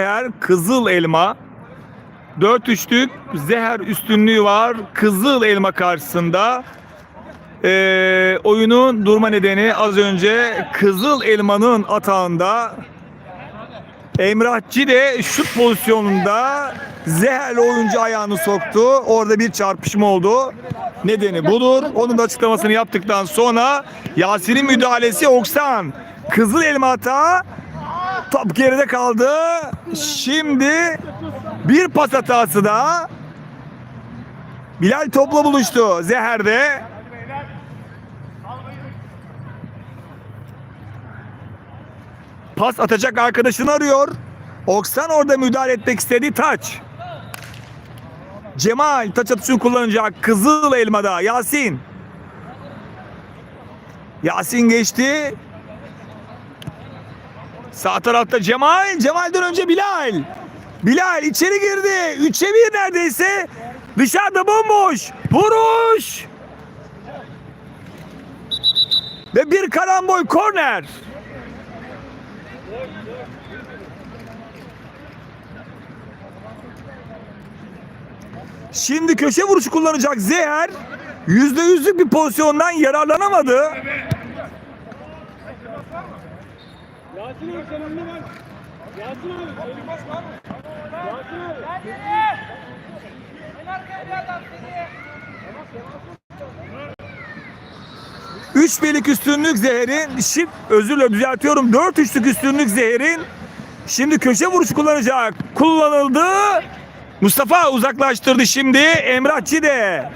Zeher Kızıl Elma. 4-3'lük Zeher üstünlüğü var Kızıl Elma karşısında. Ee, oyunun durma nedeni az önce Kızıl Elma'nın atağında Emrahçı de şut pozisyonunda Zeher oyuncu ayağını soktu. Orada bir çarpışma oldu. Nedeni budur. Onun da açıklamasını yaptıktan sonra Yasin'in müdahalesi Oksan. Kızıl elma hata. Top geride kaldı. Şimdi bir pas hatası da. Bilal topla buluştu. Zeher'de. Pas atacak arkadaşını arıyor. Oksan orada müdahale etmek istedi. Taç. Cemal taç atışını kullanacak. Kızıl elmada. Yasin. Yasin geçti. Sağ tarafta Cemal. Cemal'den önce Bilal. Bilal içeri girdi. Üçe bir neredeyse. Dışarıda bomboş. Vuruş. Ve bir karamboy korner. Şimdi köşe vuruşu kullanacak Zeher. Yüzde yüzlük bir pozisyondan yararlanamadı. Yasin abi sen önüne bak. Yasin abi. Yasin abi. Üç birlik üstünlük Zeher'in. Şimdi özür dilerim düzeltiyorum. Dört üçlük üstünlük Zeher'in. Şimdi köşe vuruşu kullanacak. Kullanıldı. Mustafa uzaklaştırdı şimdi. Emrahçı de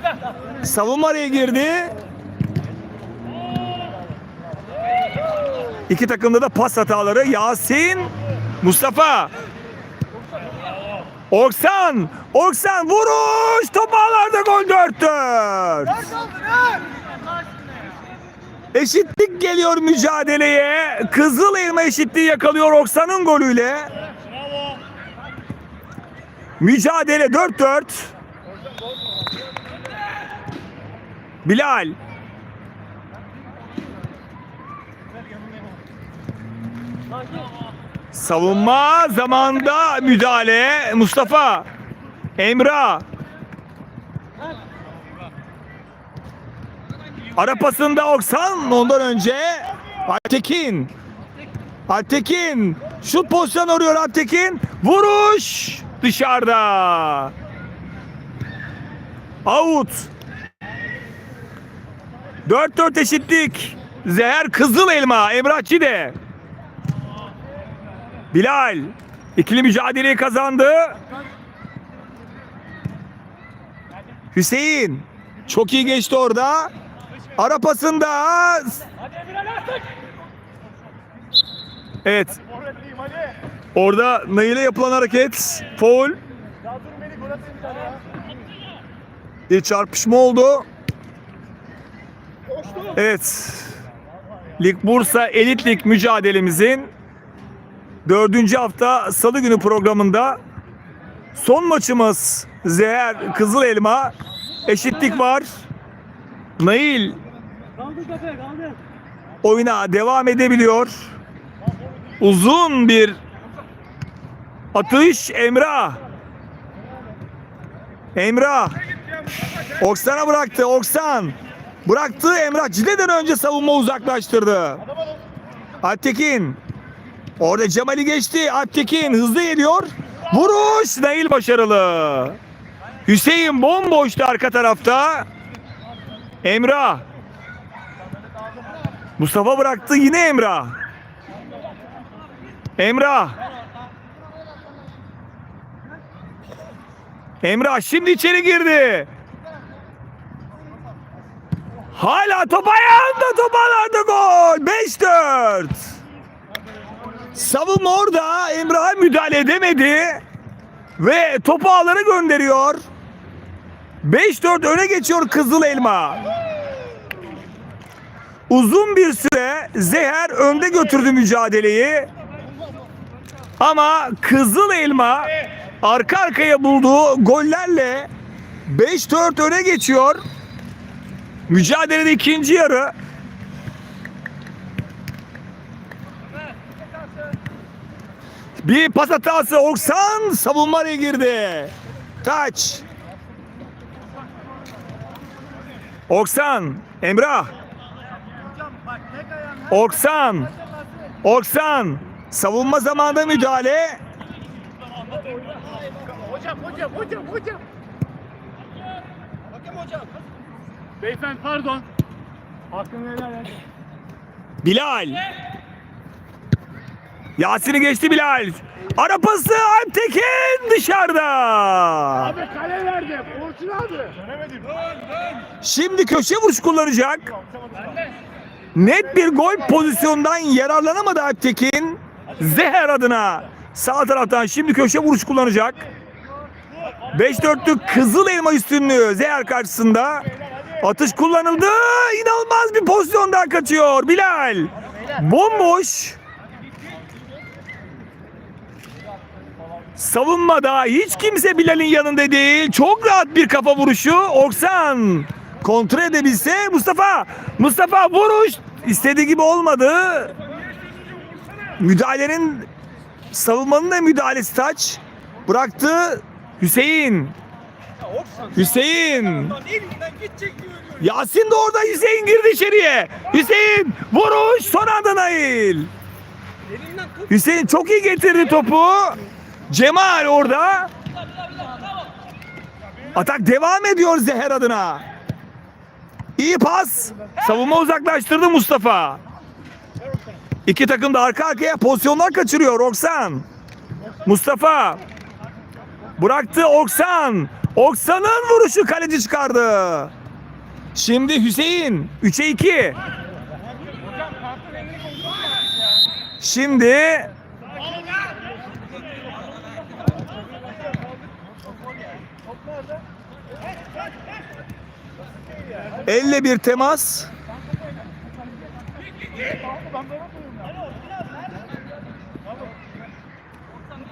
savunma araya girdi. İki takımda da pas hataları. Yasin, Mustafa. Oksan, Oksan vuruş. Top ağlarda gol 4-4. Eşitlik geliyor mücadeleye. Kızıl elma eşitliği yakalıyor Oksan'ın golüyle. Mücadele 4-4. Bilal. Savunma zamanda müdahale. Mustafa. Emrah. Ara pasında Oksan ondan önce Altekin. Altekin şut pozisyon arıyor Altekin. Vuruş dışarıda. Out. 4-4 eşitlik. Zeher Kızıl Elma Emrah Çide. Bilal ikili mücadeleyi kazandı. Hüseyin çok iyi geçti orada. Ara pasında. Evet. Orada Nail'e yapılan hareket. Foul. Bir çarpışma oldu. Evet. Lig Bursa Elit Lig mücadelemizin dördüncü hafta salı günü programında son maçımız Zeher Kızıl Elma eşitlik var. Nail oyuna devam edebiliyor. Uzun bir atış Emrah. Emrah. Oksan'a bıraktı. Oksan. Bıraktı Emrah. Cide'den önce savunma uzaklaştırdı. Alptekin. Orada Cemal'i geçti. Alptekin hızlı geliyor. Vuruş. Nail başarılı. Hüseyin bomboştu arka tarafta. Emrah. Mustafa bıraktı yine Emrah. Emrah. Emrah şimdi içeri girdi. Hala top ayağında top gol. 5-4. Savunma orada Emrah'a müdahale edemedi. Ve topu ağlara gönderiyor. 5-4 öne geçiyor Kızıl Elma. Uzun bir süre Zeher önde götürdü mücadeleyi. Ama Kızıl Elma arka arkaya bulduğu gollerle 5-4 öne geçiyor. Mücadelede ikinci yarı. Bir pas hatası Oksan savunma araya girdi. Taç. Oksan, Emrah. Oksan. Oksan. Savunma zamanında müdahale. Hocam hocam hocam hocam. Hakem hocam. Beyefendi pardon. Hakkını helal et. Bilal. Yasin'i geçti Bilal. Ara pası Alptekin dışarıda. Abi kale verdi. Orçun abi. Dönemedim. Şimdi köşe vuruş kullanacak. Net bir gol pozisyondan yararlanamadı Alptekin. Zeher adına sağ taraftan şimdi köşe vuruş kullanacak. 5-4'lük Kızıl Elma üstünlüğü Zeher karşısında. Atış kullanıldı. İnanılmaz bir pozisyondan kaçıyor Bilal. Bomboş. Savunmada hiç kimse Bilal'in yanında değil. Çok rahat bir kafa vuruşu. Oksan kontrol edebilse Mustafa. Mustafa vuruş istediği gibi olmadı. Müdahalenin savunmanın da müdahalesi taç. Bıraktı Hüseyin. Hüseyin. Yasin de orada Hüseyin girdi içeriye. Hüseyin vuruş son anda Nail. Hüseyin çok iyi getirdi topu. Cemal orada. Atak devam ediyor Zeher adına. İyi pas. Savunma uzaklaştırdı Mustafa. İki takım da arka arkaya pozisyonlar kaçırıyor Oksan. Mustafa. Bıraktı Oksan. Oksan'ın vuruşu kaleci çıkardı. Şimdi Hüseyin 3'e 2. Şimdi elle bir temas.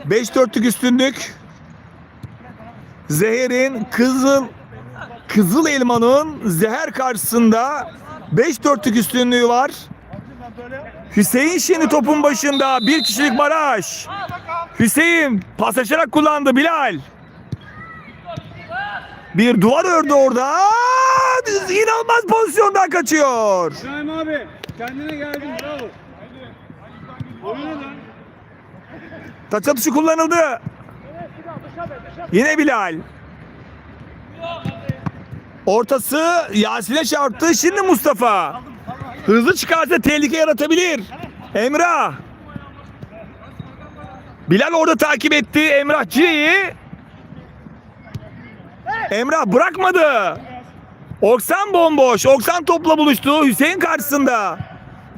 Beş dörtlük üstünlük. Zehir'in Kızıl Kızıl Elman'ın Zeher karşısında 5 dörtlük üstünlüğü var. Hüseyin şimdi topun başında bir kişilik baraj. Hüseyin pas açarak kullandı Bilal. Bir duvar ördü orada. İnanılmaz pozisyondan kaçıyor. İbrahim abi kendine geldin bravo. Oyuna. Taç atışı kullanıldı. Yine Bilal. Ortası Yasin'e çarptı. Şimdi Mustafa. Hızlı çıkarsa tehlike yaratabilir. Emrah. Bilal orada takip etti Emrah Cire'yi. Emrah bırakmadı. Oksan bomboş. Oksan topla buluştu. Hüseyin karşısında.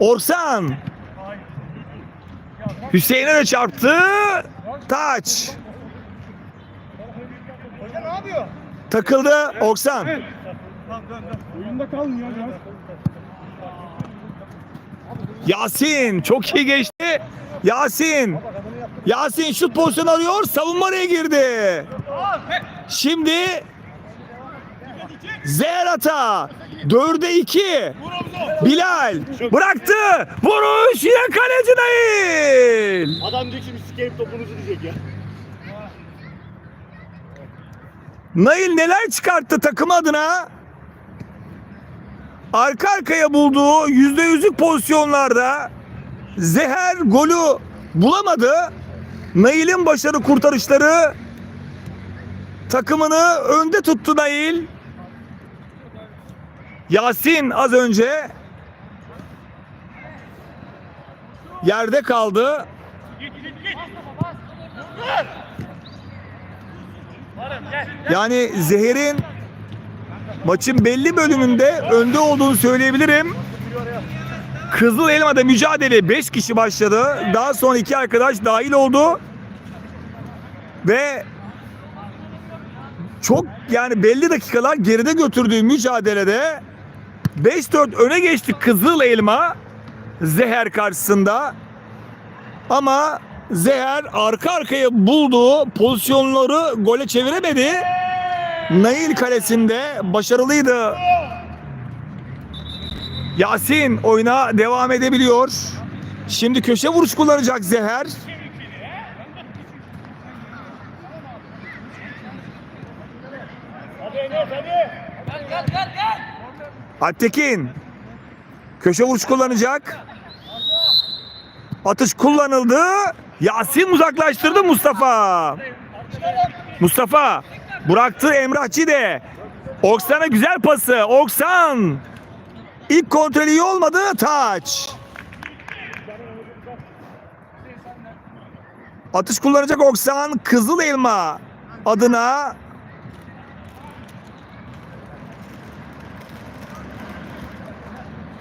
Orsan. Hüseyin'e de çarptı. Taç. Takıldı Oksan. Yasin çok iyi geçti. Yasin. Yasin şut pozisyonu arıyor. Savunma araya girdi. Şimdi Zerata 4'e 2. Bilal bıraktı. Vuruş yine kaleci değil. Adam diyor şimdi sikerim topunuzu diyecek ya. Nail neler çıkarttı takım adına? Arka arkaya bulduğu yüzde yüzlük pozisyonlarda Zeher golü bulamadı. Nail'in başarı kurtarışları takımını önde tuttu Nail. Yasin az önce yerde kaldı. Yani Zehir'in maçın belli bölümünde önde olduğunu söyleyebilirim. Kızıl Elma'da mücadele 5 kişi başladı. Daha sonra iki arkadaş dahil oldu. Ve çok yani belli dakikalar geride götürdüğü mücadelede 5-4 öne geçti Kızıl Elma. Zeher karşısında. Ama Zeher arka arkaya bulduğu pozisyonları gole çeviremedi. Nail kalesinde başarılıydı. Yasin oyuna devam edebiliyor. Şimdi köşe vuruş kullanacak Zeher. Hadi, hadi. Gel, gel, gel. Alptekin. Köşe vuruş kullanacak. Atış kullanıldı. Yasin uzaklaştırdı Mustafa. Mustafa bıraktı Emrahçı de. Oksan'a güzel pası. Oksan. İlk kontrolü iyi olmadı. Taç. Atış kullanacak Oksan. Kızıl Elma adına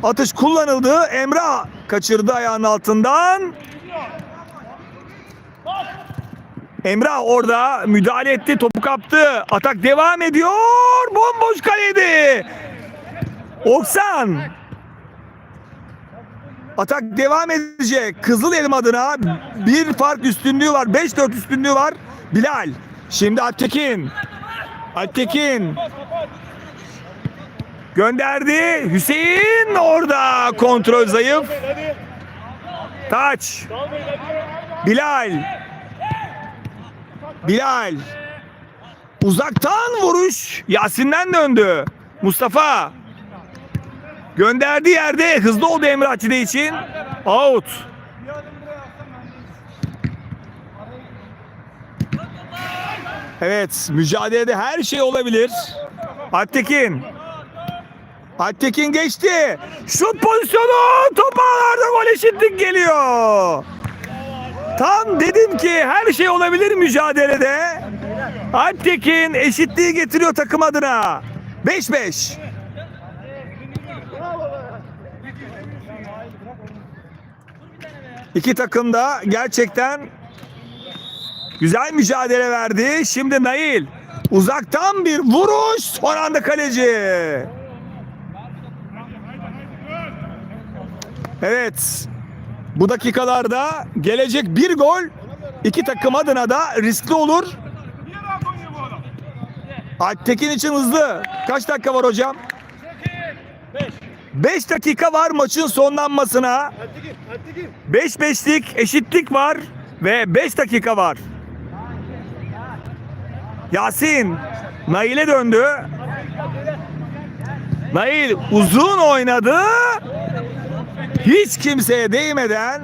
Atış kullanıldı. Emrah kaçırdı ayağının altından. Emrah orada müdahale etti. Topu kaptı. Atak devam ediyor. Bomboş kaleydi. Oksan. Atak devam edecek. Kızıl Elma adına bir fark üstünlüğü var. 5-4 üstünlüğü var. Bilal. Şimdi Alptekin. Alptekin. Gönderdi. Hüseyin orada. Kontrol zayıf. Taç. Bilal. Bilal. Uzaktan vuruş. Yasin'den döndü. Mustafa. Gönderdiği yerde hızlı oldu Emre Atide için. Out. Evet, mücadelede her şey olabilir. Alptekin. Alptekin geçti. Şut pozisyonu. Top gol eşitlik geliyor. Tam dedim ki her şey olabilir mücadelede. Alptekin eşitliği getiriyor takım adına. 5-5. İki takım da gerçekten güzel mücadele verdi. Şimdi Nail uzaktan bir vuruş. Son anda kaleci. Evet. Bu dakikalarda gelecek bir gol iki takım adına da riskli olur. Alptekin için hızlı. Kaç dakika var hocam? 5 dakika var maçın sonlanmasına. 5-5'lik eşitlik var ve 5 dakika var. Yasin Nail'e döndü. Nail uzun oynadı. Hiç kimseye değmeden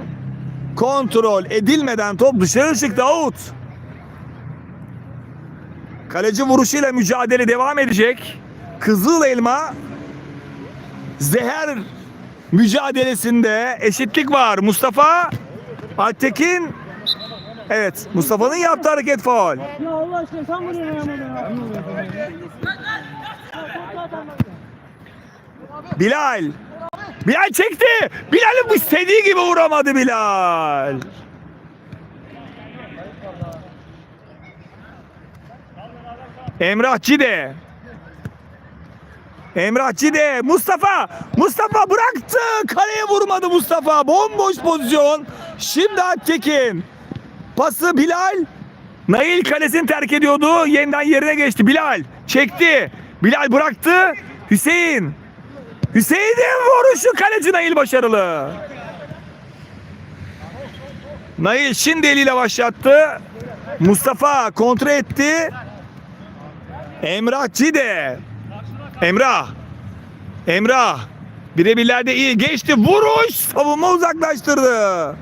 kontrol edilmeden top dışarı çıktı out. Kaleci vuruşuyla mücadele devam edecek. Kızıl Elma Zeher mücadelesinde eşitlik var. Mustafa Altekin Evet Mustafa'nın yaptığı hareket faul. Ya Allah aşkına sen ya. Bilal. Bilal çekti. Bilal'in istediği gibi vuramadı Bilal. Emrah Cide. Emrah Cide. Mustafa. Mustafa bıraktı. Kaleye vurmadı Mustafa. Bomboş pozisyon. Şimdi Attekin. Pası Bilal. Nail kalesini terk ediyordu. Yeniden yerine geçti. Bilal çekti. Bilal bıraktı. Hüseyin. Hüseyin'in vuruşu kaleci Nail başarılı. Nail şimdi eliyle başlattı. Mustafa kontrol etti. Emrah Cide. Emrah. Emrah. Birebirlerde iyi geçti. Vuruş. Savunma uzaklaştırdı.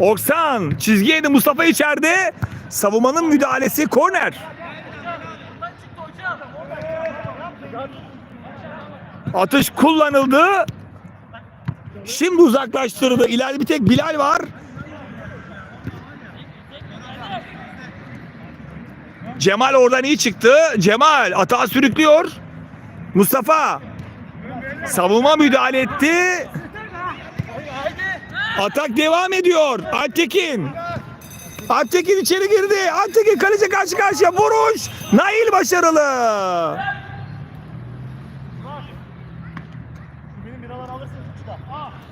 Oksan çizgiye indi Mustafa içeride. Savunmanın müdahalesi korner. Atış kullanıldı. Şimdi uzaklaştırdı. İleride bir tek Bilal var. Cemal oradan iyi çıktı. Cemal atağa sürüklüyor. Mustafa savunma müdahale etti. Atak devam ediyor. Altekin. Altekin içeri girdi. Altekin kaleci karşı karşıya. Vuruş. Nail başarılı.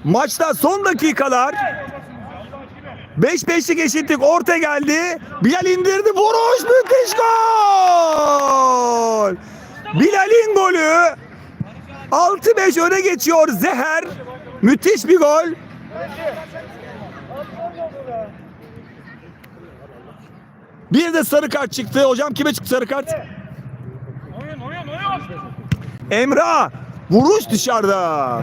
Maçta son dakikalar 5-5'lik eşitlik orta geldi. Bilal indirdi. Vuruş müthiş gol. Bilal'in golü 6-5 öne geçiyor Zeher. Müthiş bir gol. Bir de sarı kart çıktı. Hocam kime çıktı sarı kart? Emrah. Vuruş dışarıda.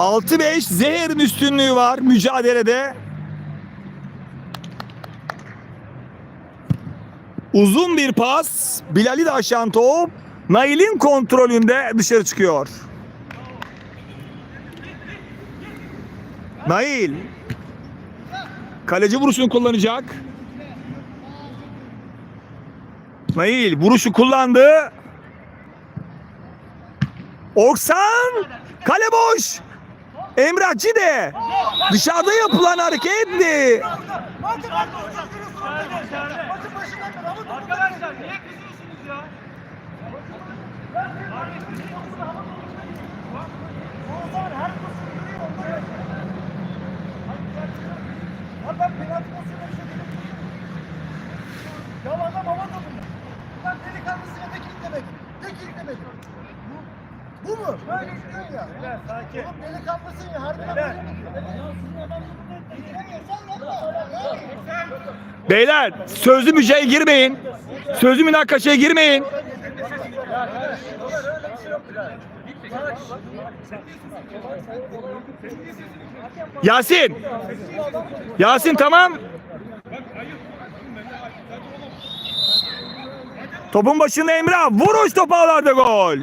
Altı beş Zehir'in üstünlüğü var mücadelede. Uzun bir pas. Bilal'i de aşan top. Nail'in kontrolünde dışarı çıkıyor. Nail. Kaleci vuruşunu kullanacak. Nail vuruşu kullandı. Oksan. Kale boş. Emrah Cide. Dışarıda yapılan hareketti. Arkadaşlar niye kızıyorsunuz ya? Şey. Ya adam hava topunda. Lan delikanlısına teknik demek. Teknik demek. Bu, mu? Böyle gidiyor ya. Sakin. Oğlum delikanlısın ya. Harbiden böyle mi. Beyler sözlü mücadele girmeyin. Sözlü münakaşaya girmeyin. Yasin. Yasin tamam. Topun başında Emrah. Vuruş topu ağlarda gol.